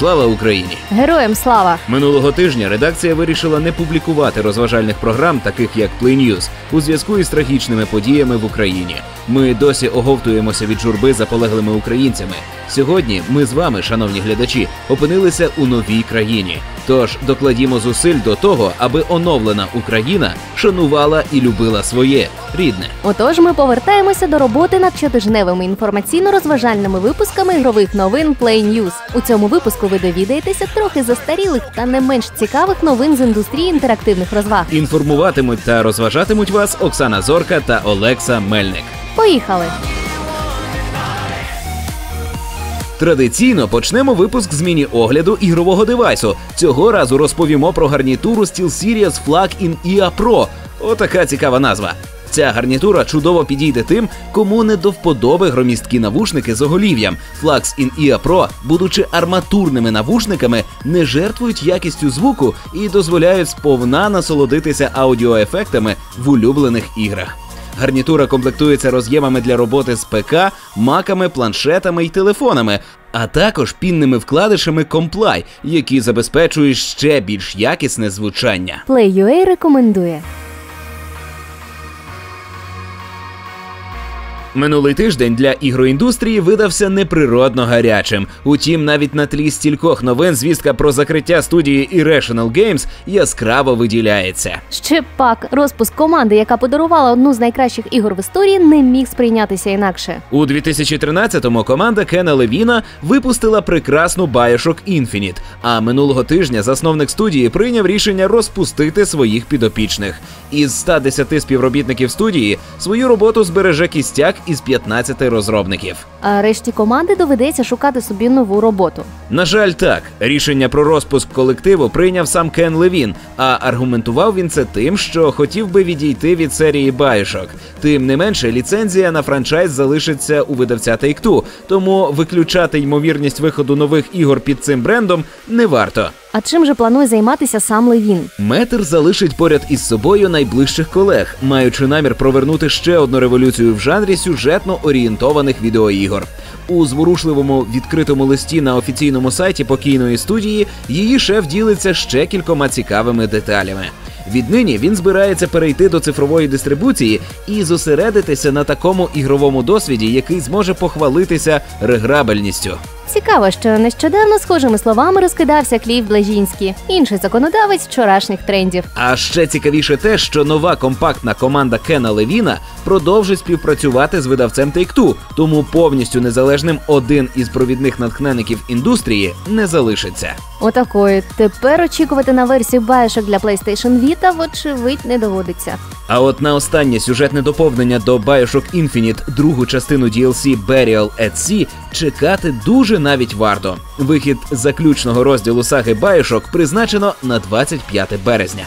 Слава Україні! Героям слава! Минулого тижня редакція вирішила не публікувати розважальних програм, таких як Play News, у зв'язку із трагічними подіями в Україні. Ми досі оговтуємося від журби заполеглими українцями. Сьогодні ми з вами, шановні глядачі, опинилися у новій країні. Тож докладімо зусиль до того, аби оновлена Україна шанувала і любила своє рідне. Отож, ми повертаємося до роботи над щотижневими інформаційно-розважальними випусками ігрових новин Play News. У цьому випуску ви довідаєтеся трохи застарілих та не менш цікавих новин з індустрії інтерактивних розваг. Інформуватимуть та розважатимуть вас Оксана Зорка та Олекса Мельник. Поїхали! Традиційно почнемо випуск з міні-огляду ігрового девайсу. Цього разу розповімо про гарнітуру SteelSeries Flag-in EA Pro. Отака цікава назва. Ця гарнітура чудово підійде тим, кому не до вподоби громісткі навушники з оголів'ям. Flax in EA Pro, будучи арматурними навушниками, не жертвують якістю звуку і дозволяють сповна насолодитися аудіоефектами в улюблених іграх. Гарнітура комплектується роз'ємами для роботи з ПК, маками, планшетами й телефонами, а також пінними вкладишами Comply, які забезпечують ще більш якісне звучання. Play.ua рекомендує. Минулий тиждень для ігроіндустрії видався неприродно гарячим. Утім, навіть на тлі стількох новин звістка про закриття студії Irrational Games яскраво виділяється. Ще пак розпуск команди, яка подарувала одну з найкращих ігор в історії, не міг сприйнятися інакше. У 2013-му команда Кена Левіна випустила прекрасну Bioshock Infinite, а минулого тижня засновник студії прийняв рішення розпустити своїх підопічних. Із 110 співробітників студії свою роботу збереже кістяк із 15 розробників. А решті команди доведеться шукати собі нову роботу. На жаль, так рішення про розпуск колективу прийняв сам Кен Левін, а аргументував він це тим, що хотів би відійти від серії Bioshock. Тим не менше, ліцензія на франчайз залишиться у видавця Take-Two, тому виключати ймовірність виходу нових ігор під цим брендом не варто. А чим же планує займатися сам Левін? Метр залишить поряд із собою найближчих колег, маючи намір провернути ще одну революцію в жанрі сюжетно орієнтованих відеоігор. У зворушливому відкритому листі на офіційному сайті покійної студії її шеф ділиться ще кількома цікавими деталями. Віднині він збирається перейти до цифрової дистрибуції і зосередитися на такому ігровому досвіді, який зможе похвалитися реграбельністю. Цікаво, що нещодавно схожими словами розкидався Клів Блажінський, інший законодавець вчорашніх трендів. А ще цікавіше те, що нова компактна команда Кена Левіна продовжить співпрацювати з видавцем Take-Two, тому повністю незалежним один із провідних натхненників індустрії не залишиться. Отакої. Тепер очікувати на версію Bioshock для PlayStation Vita, вочевидь, не доводиться. А от на останнє сюжетне доповнення до Bioshock Infinite, другу частину DLC Burial at Sea, чекати дуже навіть варто. Вихід заключного розділу саги Bioshock призначено на 25 березня.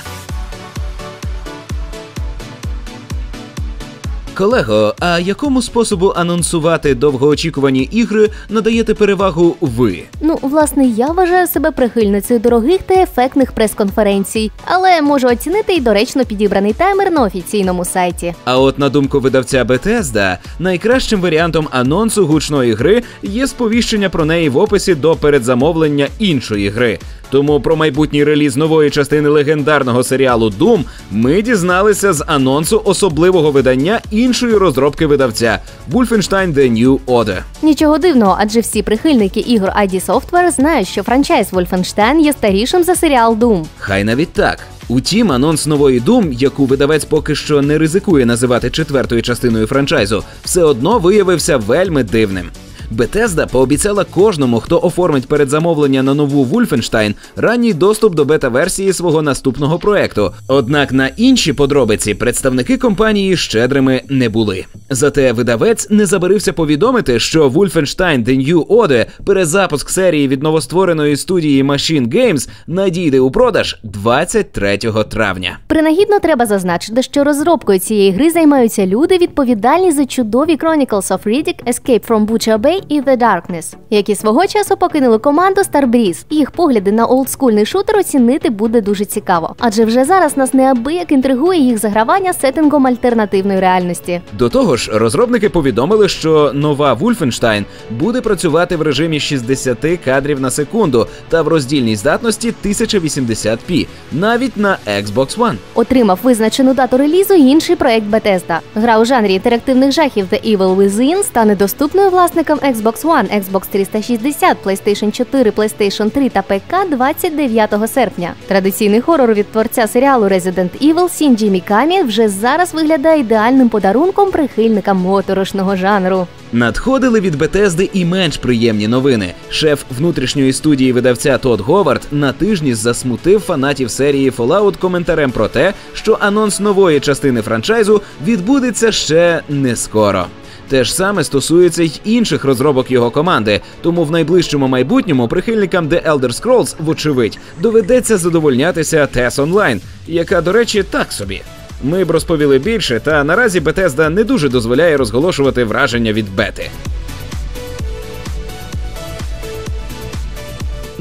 Колего, а якому способу анонсувати довгоочікувані ігри надаєте перевагу ви? Ну, власне, я вважаю себе прихильницею дорогих та ефектних прес-конференцій, але можу оцінити й доречно підібраний таймер на офіційному сайті. А от на думку видавця Bethesda, найкращим варіантом анонсу гучної гри є сповіщення про неї в описі до передзамовлення іншої гри. Тому про майбутній реліз нової частини легендарного серіалу Doom ми дізналися з анонсу особливого видання іншої розробки видавця Wolfenstein The New Order. Нічого дивного, адже всі прихильники ігор ID Software знають, що франчайз Wolfenstein є старішим за серіал Doom. Хай навіть так. Утім, анонс нової Doom, яку видавець поки що не ризикує називати четвертою частиною франчайзу, все одно виявився вельми дивним. Bethesda пообіцяла кожному, хто оформить передзамовлення на нову Wolfenstein, ранній доступ до бета-версії свого наступного проекту. Однак на інші подробиці представники компанії щедрими не були. Зате видавець не забарився повідомити, що Wolfenstein The New Order, перезапуск серії від новоствореної студії Machine Games, надійде у продаж 23 травня. Принагідно треба зазначити, що розробкою цієї гри займаються люди, відповідальні за чудові Chronicles of Riddick, Escape from Butcher Bay і The Darkness, які свого часу покинули команду Starbreeze. Їх погляди на олдскульний шутер оцінити буде дуже цікаво, адже вже зараз нас неабияк інтригує їх загравання сеттингом альтернативної реальності. До того ж, розробники повідомили, що нова Wolfenstein буде працювати в режимі 60 кадрів на секунду та в роздільній здатності 1080p, навіть на Xbox One. Отримав визначену дату релізу інший проект Bethesda. Гра у жанрі інтерактивних жахів The Evil Within стане доступною власникам Xbox One, Xbox 360, PlayStation 4, PlayStation 3 та ПК 29 серпня. Традиційний хорор від творця серіалу Resident Evil Сінджі Мікамі вже зараз виглядає ідеальним подарунком прихильникам моторошного жанру. Надходили від Бетезди і менш приємні новини. Шеф внутрішньої студії видавця Тодд Говард на тижні засмутив фанатів серії Fallout коментарем про те, що анонс нової частини франчайзу відбудеться ще не скоро. Те ж саме стосується й інших розробок його команди, тому в найближчому майбутньому прихильникам The Elder Scrolls, вочевидь, доведеться задовольнятися TES Online, яка, до речі, так собі. Ми б розповіли більше, та наразі Bethesda не дуже дозволяє розголошувати враження від бети.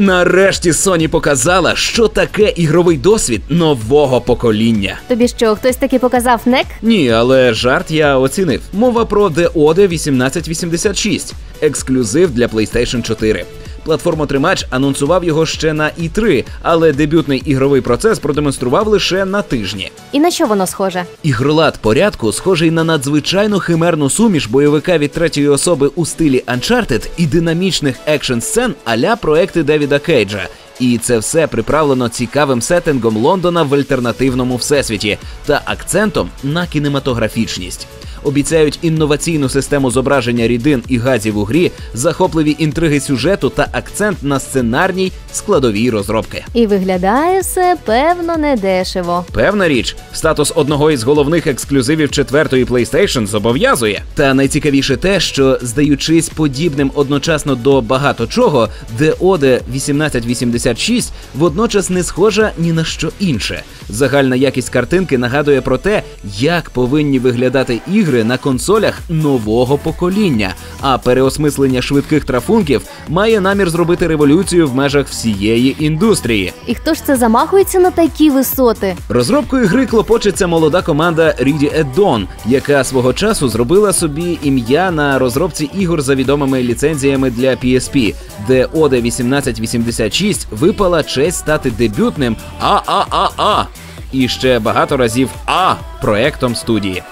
Нарешті Sony показала, що таке ігровий досвід нового покоління. Тобі що, хтось таки показав нек? Ні, але жарт я оцінив. Мова про The Ode 1886, ексклюзив для PlayStation 4. Платформотримач анонсував його ще на І3, але дебютний ігровий процес продемонстрував лише на тижні. І на що воно схоже? Ігролад порядку схожий на надзвичайно химерну суміш бойовика від третьої особи у стилі Uncharted і динамічних екшн сцен аля проекти Девіда Кейджа. І це все приправлено цікавим сеттингом Лондона в альтернативному всесвіті та акцентом на кінематографічність. Обіцяють інноваційну систему зображення рідин і газів у грі, захопливі інтриги сюжету та акцент на сценарній складовій розробки. І виглядає все певно недешево. Певна річ, статус одного із головних ексклюзивів четвертої PlayStation зобов'язує. Та найцікавіше те, що здаючись подібним одночасно до багато чого, The Ode 1886 водночас не схожа ні на що інше. Загальна якість картинки нагадує про те, як повинні виглядати ігри на консолях нового покоління. А переосмислення швидких трафунків має намір зробити революцію в межах всієї індустрії. І хто ж це замахується на такі висоти? Розробкою гри клопочеться молода команда Ready at Dawn, яка свого часу зробила собі ім'я на розробці ігор за відомими ліцензіями для PSP, де Ode 1886 випала честь стати дебютним АААА і ще багато разів А проектом студії.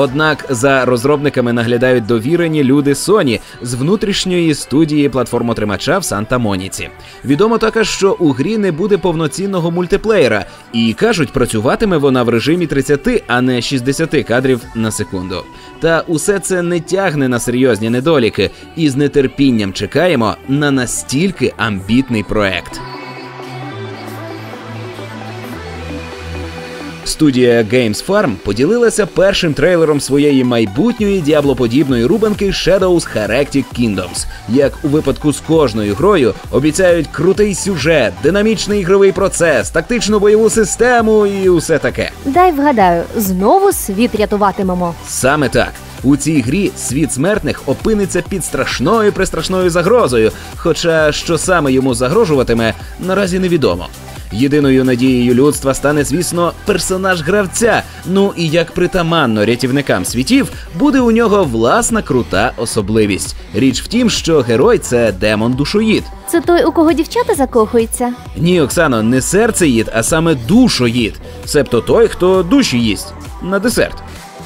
Однак за розробниками наглядають довірені люди Sony з внутрішньої студії платформотримача в Санта-Моніці. Відомо також, що у грі не буде повноцінного мультиплеєра, і кажуть, працюватиме вона в режимі 30, а не 60 кадрів на секунду. Та усе це не тягне на серйозні недоліки, і з нетерпінням чекаємо на настільки амбітний проект. Студія Games Farm поділилася першим трейлером своєї майбутньої діаблоподібної рубанки Shadows Heretic Kingdoms. Як у випадку з кожною грою, обіцяють крутий сюжет, динамічний ігровий процес, тактичну бойову систему і усе таке. Дай вгадаю, знову світ рятуватимемо. Саме так. У цій грі світ смертних опиниться під страшною пристрашною загрозою. Хоча що саме йому загрожуватиме, наразі невідомо. Єдиною надією людства стане, звісно, персонаж гравця. Ну і як притаманно рятівникам світів, буде у нього власна крута особливість. Річ в тім, що герой це демон душоїд. Це той, у кого дівчата закохуються. Ні, Оксано, не серце їд, а саме душоїд. Себто той, хто душі їсть на десерт.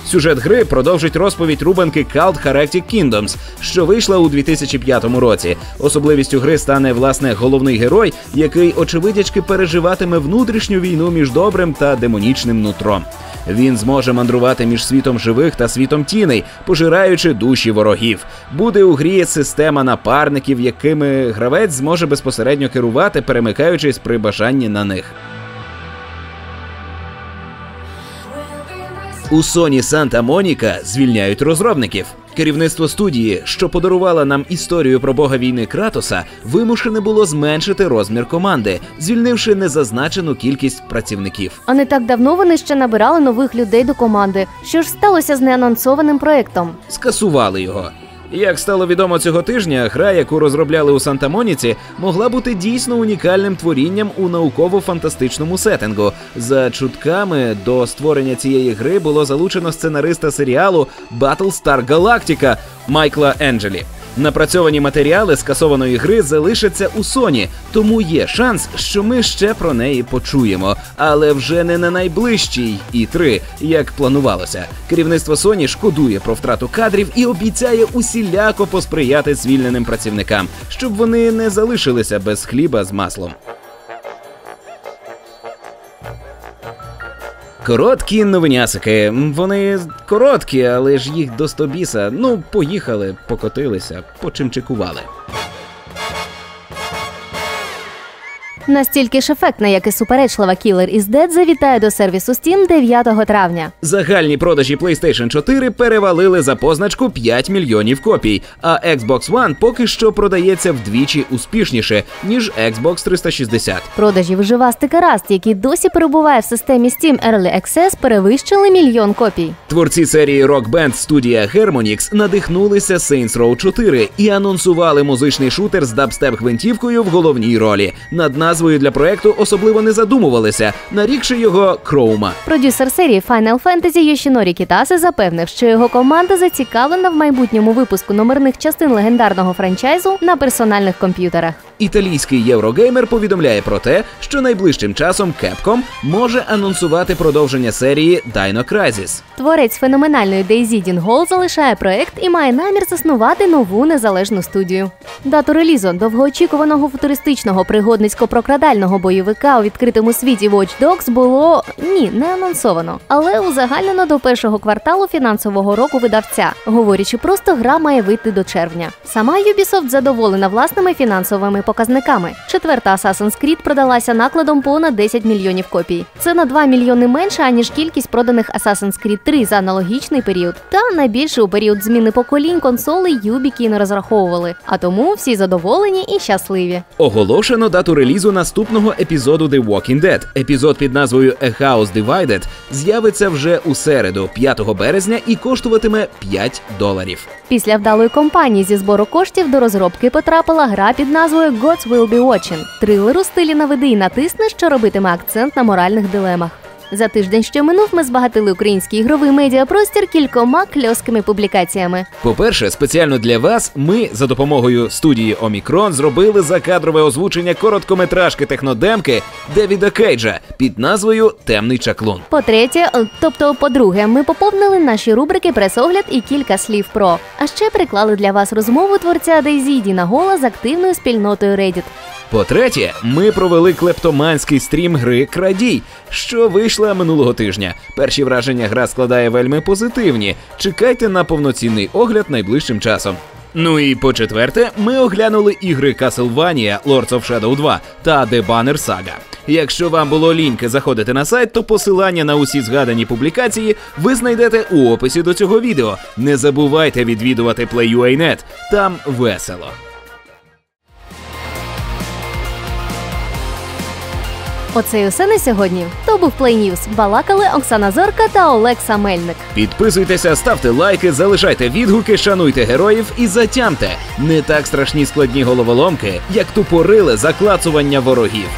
Сюжет гри продовжить розповідь рубанки Cult Heretic Kingdoms, що вийшла у 2005 році. Особливістю гри стане власне головний герой, який очевидячки переживатиме внутрішню війну між добрим та демонічним нутром. Він зможе мандрувати між світом живих та світом тіней, пожираючи душі ворогів. Буде у грі система напарників, якими гравець зможе безпосередньо керувати, перемикаючись при бажанні на них. У Sony Santa Monica звільняють розробників. Керівництво студії, що подарувало нам історію про бога війни Кратоса, вимушене було зменшити розмір команди, звільнивши незазначену кількість працівників. А не так давно вони ще набирали нових людей до команди. Що ж сталося з неанонсованим проектом? Скасували його. Як стало відомо цього тижня, гра, яку розробляли у Санта-Моніці, могла бути дійсно унікальним творінням у науково-фантастичному сеттингу. За чутками до створення цієї гри було залучено сценариста серіалу Battlestar Galactica Майкла Енджелі. Напрацьовані матеріали скасованої гри залишаться у Sony, тому є шанс, що ми ще про неї почуємо, але вже не на найближчій і 3 як планувалося. Керівництво Sony шкодує про втрату кадрів і обіцяє усіляко посприяти звільненим працівникам, щоб вони не залишилися без хліба з маслом. Короткі новинясики. Вони короткі, але ж їх до стобіса. Ну, поїхали, покотилися, почимчикували. Настільки ж ефектна, як і суперечлива Killer is Dead завітає до сервісу Steam 9 травня. Загальні продажі PlayStation 4 перевалили за позначку 5 мільйонів копій, а Xbox One поки що продається вдвічі успішніше, ніж Xbox 360. Продажі вживастика Rust, який досі перебуває в системі Steam Early Access, перевищили мільйон копій. Творці серії Rock Band студія Harmonix надихнулися Saints Row 4 і анонсували музичний шутер з дабстеп-гвинтівкою в головній ролі. Над назвою для проекту особливо не задумувалися, нарікши його Кроума. Продюсер серії Final Fantasy Йошінорі Кітаси запевнив, що його команда зацікавлена в майбутньому випуску номерних частин легендарного франчайзу на персональних комп'ютерах. Італійський Єврогеймер повідомляє про те, що найближчим часом Capcom може анонсувати продовження серії Dino Crisis. Творець феноменальної Daisy Hall залишає проект і має намір заснувати нову незалежну студію. Дату релізу довгоочікуваного футуристичного пригодницько-прокрадального бойовика у відкритому світі Watch Dogs було ні, не анонсовано, але узагальнено до першого кварталу фінансового року видавця, говорячи просто, гра має вийти до червня. Сама Ubisoft задоволена власними фінансовими показниками. Четверта Assassin's Creed продалася накладом понад 10 мільйонів копій. Це на 2 мільйони менше аніж кількість проданих Assassin's Creed 3 за аналогічний період. Та найбільше у період зміни поколінь консолей Юбіки не розраховували. А тому всі задоволені і щасливі. Оголошено дату релізу наступного епізоду The Walking Dead. Епізод під назвою A House Divided з'явиться вже у середу, 5 березня, і коштуватиме 5 доларів. Після вдалої кампанії зі збору коштів до розробки потрапила гра під назвою Gods Will Be Watching. Трилер у стилі наведи і натисни, що робитиме акцент на моральних дилемах. За тиждень, що минув, ми збагатили український ігровий медіапростір кількома кльоскими публікаціями. По-перше, спеціально для вас ми за допомогою студії Омікрон зробили закадрове озвучення короткометражки технодемки Девіда Кейджа під назвою Темний чаклун. По-третє, е, тобто, по-друге, ми поповнили наші рубрики пресогляд і кілька слів про. А ще приклали для вас розмову творця Дейзі Діна Гола з активною спільнотою Reddit. По-третє, ми провели клептоманський стрім гри Крадій, що вийшла минулого тижня. Перші враження гра складає вельми позитивні. Чекайте на повноцінний огляд найближчим часом. Ну і по четверте, ми оглянули ігри Castlevania Lords of Shadow 2 та The Banner Saga. Якщо вам було ліньки заходити на сайт, то посилання на усі згадані публікації ви знайдете у описі до цього відео. Не забувайте відвідувати PlayUA.net, там весело. Оце й усе на сьогодні. То був News. Балакали Оксана Зорка та Олекса Мельник. Підписуйтеся, ставте лайки, залишайте відгуки, шануйте героїв і затямте. Не так страшні складні головоломки, як тупориле заклацування ворогів.